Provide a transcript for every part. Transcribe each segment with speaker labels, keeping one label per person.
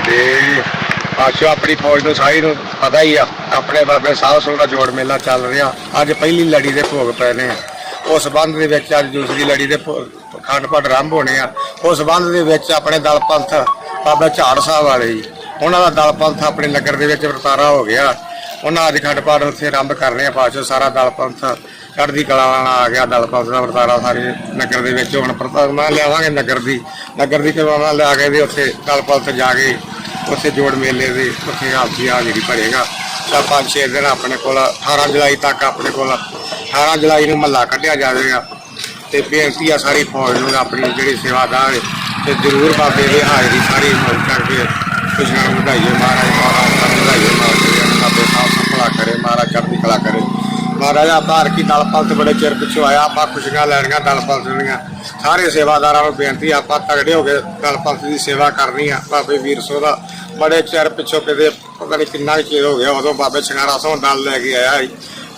Speaker 1: ਤੇ ਆਸ਼ੋ ਆਪਣੀ ਫੌਜ ਨੂੰ ਸਾਰੀ ਨੂੰ ਪਤਾ ਹੀ ਆ, ਆਪਣੇ ਬਾਬੇ ਸਾਹਿਬ ਸਿੰਘ ਦਾ ਜੋੜ ਮੇਲਾ ਚੱਲ ਰਿਹਾ। ਅੱਜ ਪਹਿਲੀ ਲੜੀ ਦੇ ਭੋਗ ਪਏ ਨੇ ਉਸ ਸੰਬੰਧ ਦੇ ਵਿੱਚ ਅੱਜ ਦੂਸਰੀ ਲੜੀ ਦੇ ਖੰਡ ਅਖੰਡ ਪਾਠ ਆਰੰਭ ਹੋਣੇ ਆ। ਉਸ ਸੰਬੰਧ ਦੇ ਵਿੱਚ ਆਪਣੇ ਦਲ ਪੰਥ, ਬਾਬਾ ਝਾੜ ਸਾਹਿਬ ਵਾਲੇ ਜੀ, ਉਹਨਾਂ ਦਾ ਦਲ ਪੰਥ ਆਪਣੇ ਨਗਰ ਦੇ ਵਿੱਚ ਵਰਤਾਰਾ ਹੋ ਗਿਆ। ਉਹਨਾਂ ਅੱਜ ਖੰਡ ਪਾਠ ਉੱਥੇ ਆਰੰਭ ਕਰਨੇ ਆ ਪਾਛੋ ਸਾਰਾ ਦਲ ਪੰਥ, ਚੜ੍ਹਦੀ ਕਲਾ ਵਾਲਾ ਆ ਗਿਆ ਦਲ ਪੰਥ ਦਾ ਵਰਤਾਰਾ ਸਾਰੇ ਨਗਰ ਦੇ ਵਿੱਚ। ਹੁਣ ਪ੍ਰਤਾਪਨਾ ਲਿਆਵਾਂਗੇ ਨਗਰ ਦੀ ਨਗਰ ਦੀ ਕਮਾਵਾ ਲਿਆ ਕੇ ਵੀ ਉੱਥੇ ਦਲ ਪੰਥ ਜਾ ਕੇ ਉੱਥੇ ਜੋੜ ਮੇਲੇ ਦੇ ਉੱਥੇ ਆਪਸੀ ਹਾਜ਼ਰੀ ਭਰੇਗਾ। ਤਾਂ ਪੰਜ ਛੇ ਦਿਨ ਆਪਣੇ ਕੋਲ 18 ਜੁਲਾਈ ਤੱਕ ਆਪਣੇ ਕੋਲ 18 ਜੁਲਾਈ ਨੂੰ ਮਹੱਲਾ ਕੱਢਿਆ ਜਾਵੇਗਾ। ਤੇ ਬੇਨਤੀ ਆ ਸਾਰੀ ਫੌਜ ਨੂੰ, ਆਪਣੀ ਜਿਹੜੀ ਸੇਵਾਦਾਰ ਹੈ, ਤੇ ਜ਼ਰੂਰ ਬਾਬੇ ਦੇ ਹਾਜ਼ਰੀ ਸਾਰੀ ਮੌਜ ਕਰਕੇ ਖੁਸ਼ੀਆਂ ਨੂੰ ਵਧਾਈਏ, ਮਹਾਰਾਜ ਮਹਾਰਾਜ ਵਧਾਈਏ, ਮਹਾਰਾਜ ਕਰੇ, ਮਹਾਰਾਜ ਚੜ੍ਹਦੀ ਕਲਾ ਕਰੇ। ਮਹਾਰਾਜਾ ਆਧਾਰ ਕੀ ਦਲ ਪੰਥ ਬੜੇ ਚਿਰ ਪਿੱਛੋਂ ਆਇਆ, ਆਪਾਂ ਖੁਸ਼ੀਆਂ ਲੈਣੀਆਂ ਦਲ ਪੰਥ ਦੀਆਂ ਸਾਰੇ ਸੇਵਾਦਾਰਾਂ ਨੂੰ ਬੇਨਤੀ ਆਪਾਂ ਤਗੜੇ ਹੋ ਕੇ ਦਲ ਪੰਥ ਦੀ ਸੇਵਾ ਕਰਨੀ ਆ। ਬਾਬੇ ਵੀਰ ਸੋ ਦਾ ਬੜੇ ਚਿਰ ਪਿੱਛੋਂ ਕਿਤੇ, ਪਤਾ ਨਹੀਂ ਕਿੰਨਾ ਕੁ ਚਿਰ ਹੋ ਗਿਆ, ਉਦੋਂ ਬਾਬੇ ਸ਼ਿੰਗਾਰਾ ਸੋਹ ਨਾਲ ਲੈ ਕੇ ਆਇਆ ਸੀ।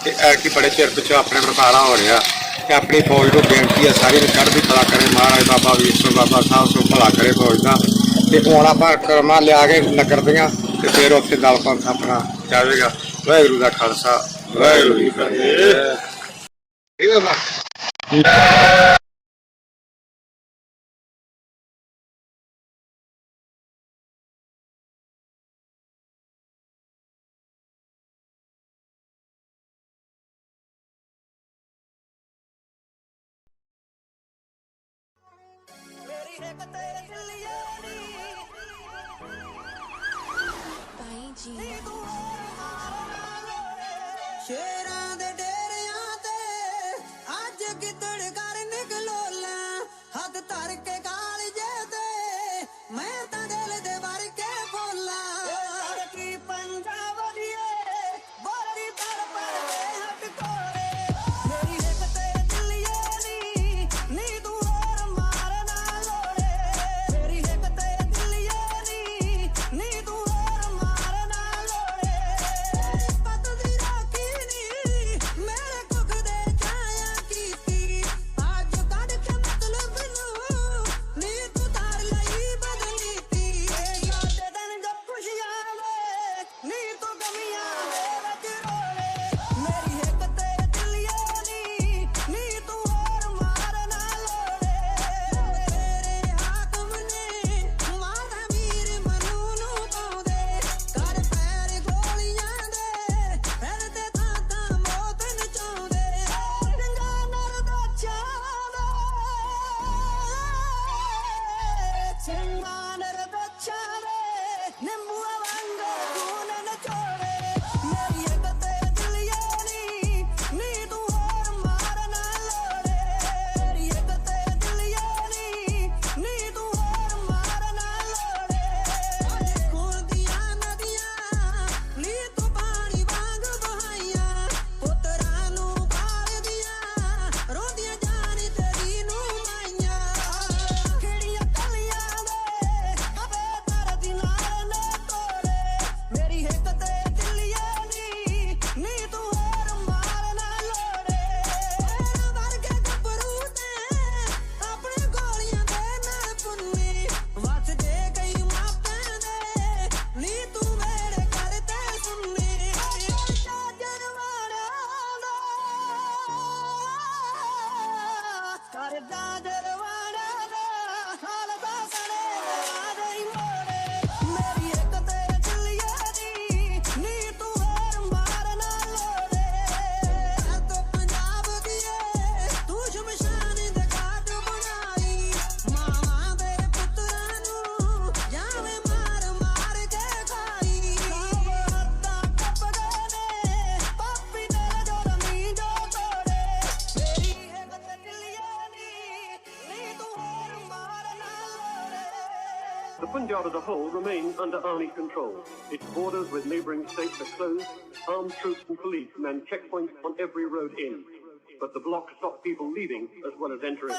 Speaker 1: ਤੇ ਐਕੀ ਬੜੇ ਚਿਰ ਪਿੱਛੋਂ ਆਪਣੇ ਵਰਤਾਰਾ ਹੋ ਰਿਹਾ। ਤੇ ਆਪਣੀ ਫੌਜ ਨੂੰ ਬੇਨਤੀ ਆ, ਸਾਰੀ ਨੂੰ ਚੜ੍ਹਦੀ ਕਲਾ ਕਰੇ, ਮਹਾਰਾਜ ਬਾਬਾ ਵੀਰ ਸੋ ਬਾਬਾ ਸਾਹਿਬ ਸੋ ਭਲਾ ਕਰੇ ਫੌਜ ਦਾ। ਤੇ ਹੁਣ ਆਪਾਂ ਕਰਮਾ ਲਿਆ ਕੇ ਨਗਰ ਦੀਆਂ, ਤੇ ਫਿਰ ਉੱਥੇ ਦਲ ਪੰਥ ਆਪਣਾ ਜਾਵੇਗਾ। ਵਾਹਿਗੁਰੂ ਦਾ ਖਾਲਸਾ ਵਾਹਿਗੁਰੂ ਜੀ ਕੀ ਫਤਿਹ ਇਹ ਬਾਬਾ
Speaker 2: ਮੇਰੀ ਹਿੱਕ ਸ਼ੇਰਾਂ ਦੇ ਡੇਰਿਆਂ ਤੇ ਅੱਜ ਗਿੱਦੜ ਕਰ ਨਿਕਲੋਲਾ ਹੱਥ ਧਰ ਕੇ ਕਾਲਜੇ
Speaker 3: as a whole remain under army control. Its borders with neighboring states are closed, armed troops and police man checkpoints on every road in. But the block stops people leaving as well as entering.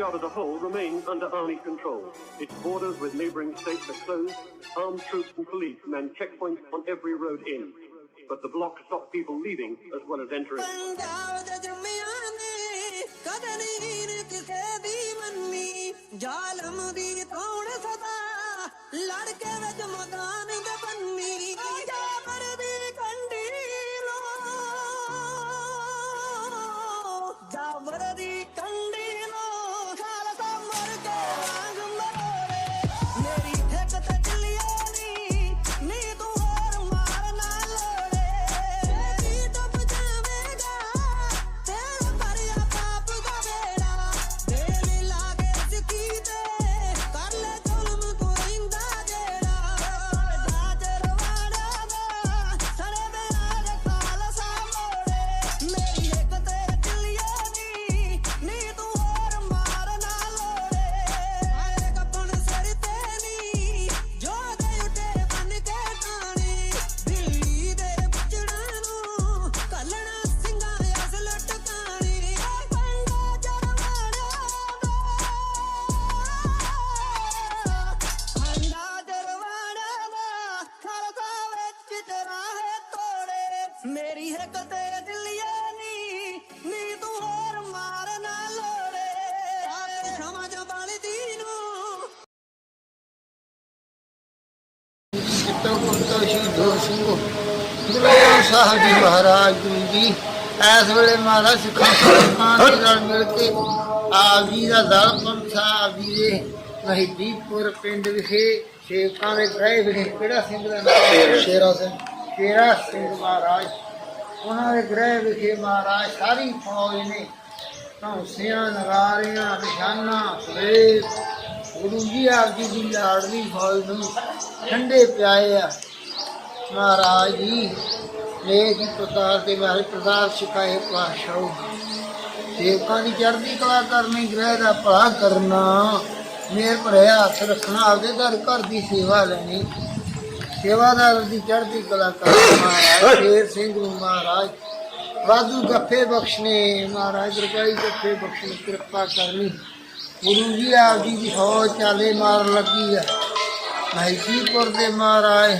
Speaker 2: Indonesia as a whole remains under army control. Its borders with neighboring states are closed, armed troops and police man checkpoints on every road in. But the block stops people leaving as well as entering.
Speaker 4: ਸ਼ਹੀਦੋ ਸਿੰਘੋ ਗੁਰੂ ਸਾਹਿਬ ਜੀ ਮਹਾਰਾਜ ਜੀ ਇਸ ਵੇਲੇ ਮਹਾਰਾਜ ਸਿੱਖਾਂ ਸਿੱਖਾਂ ਦੇ ਨਾਲ ਮਿਲ ਕੇ ਆਪ ਜੀ ਦਾ ਦਲ ਪੰਥਾ ਆਪ ਜੀ ਦੇ ਮਹੀਦੀਪੁਰ ਪਿੰਡ ਵਿਖੇ ਸੇਵਕਾਂ ਦੇ ਗ੍ਰਹਿ ਵਿਖੇ ਕਿਹੜਾ ਸਿੰਘ ਦਾ ਨਾਮ? ਸ਼ੇਰਾ ਸਿੰਘ। ਸ਼ੇਰਾ ਸਿੰਘ। ਮਹਾਰਾਜ। ਉਹਨਾਂ ਦੇ ਗ੍ਰਹਿ ਵਿਖੇ ਮਹਾਰਾਜ ਸਾਰੀ ਫੌਜ ਨੇ ਹੌਸਿਆਂ ਨਗਾਰਿਆਂ ਨਿਸ਼ਾਨਾ ਸਵੇਰ ਗੁਰੂ ਜੀ ਆਪ ਜੀ ਦੀ ਲਾਡਲੀ ਫੌਜ ਨੂੰ ਠੰਡੇ ਪਿਆਏ ਆ। ਮਹਾਰਾਜ ਜੀ ਨੇ ਦੀ ਪ੍ਰਕਾਰ ਦੇ ਮਹਾਰਾਜ ਪ੍ਰਦਾਰ ਸਿਖਾਏ ਪਾਸ਼ਾਉ ਸੇਵਕਾਂ ਦੀ ਚੜ੍ਹਦੀ ਕਲਾ ਕਰਨੀ ਗ੍ਰਹਿ ਦਾ ਭਲਾ ਕਰਨਾ ਮੇਰ ਭਰਿਆ ਹੱਥ ਰੱਖਣਾ ਆਪਦੇ ਦਰ ਘਰ ਦੀ ਸੇਵਾ ਲੈਣੀ। ਸੇਵਾਦਾਰ ਦੀ ਚੜ੍ਹਦੀ ਕਲਾ ਕਰਨਾ ਮਹਾਰਾਜ ਸ਼ੇਰ ਸਿੰਘ ਨੂੰ ਮਹਾਰਾਜ ਵਾਧੂ ਗੱਫੇ ਬਖਸ਼ਨੇ ਮਹਾਰਾਜ ਰੁਪਾਈ ਗੱਫੇ ਬਖਸ਼ਣੇ ਕਿਰਪਾ ਕਰਨੀ। ਗੁਰੂ ਜੀ ਆਪ ਜੀ ਦੀ ਫੌਜ ਚਾਲੇ ਮਾਰ ਲੱਗੀ ਆ। ਮਹਿਸੀਪੁਰ ਦੇ ਮਹਾਰਾਜ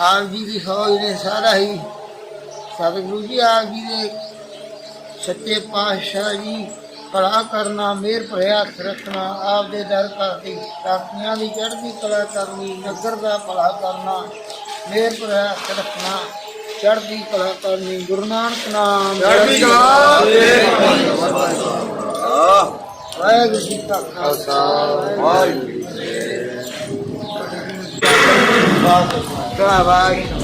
Speaker 4: ਆਪ ਜੀ ਦੀ ਫੌਜ ਨੇ ਸਾਰਾ ਹੀ ਸਤਿਗੁਰੂ ਜੀ ਆਪ ਜੀ ਦੇ ਸੱਚੇ ਪਾਤਸ਼ਾਹ ਜੀ ਭਲਾ ਕਰਨਾ ਮਿਹਰ ਭਰਿਆ ਹੱਥ ਰੱਖਣਾ ਆਪ ਦੇ ਦਰ ਕਰਦੀ ਸਾਥੀਆਂ ਦੀ ਚੜ੍ਹਦੀ ਕਲਾ ਕਰਨੀ ਨਗਰ ਦਾ ਭਲਾ ਕਰਨਾ ਮਿਹਰ ਭਰਿਆ ਹੱਥ ਰੱਖਣਾ ਚੜ੍ਹਦੀ ਕਲਾ ਕਰਨੀ ਗੁਰੂ ਨਾਨਕ ਨਾਮ ਚੜ੍ਹਦੀ ਕਲਾ। ਵਾਹਿਗੁਰੂ ਜੀ ਕਾ ਖਾਲਸਾ। ਵਾਹਿਗੁਰੂ ਜੀ ਕੀ ਫਤਿਹ। ਵਾਹਿਗੁਰੂ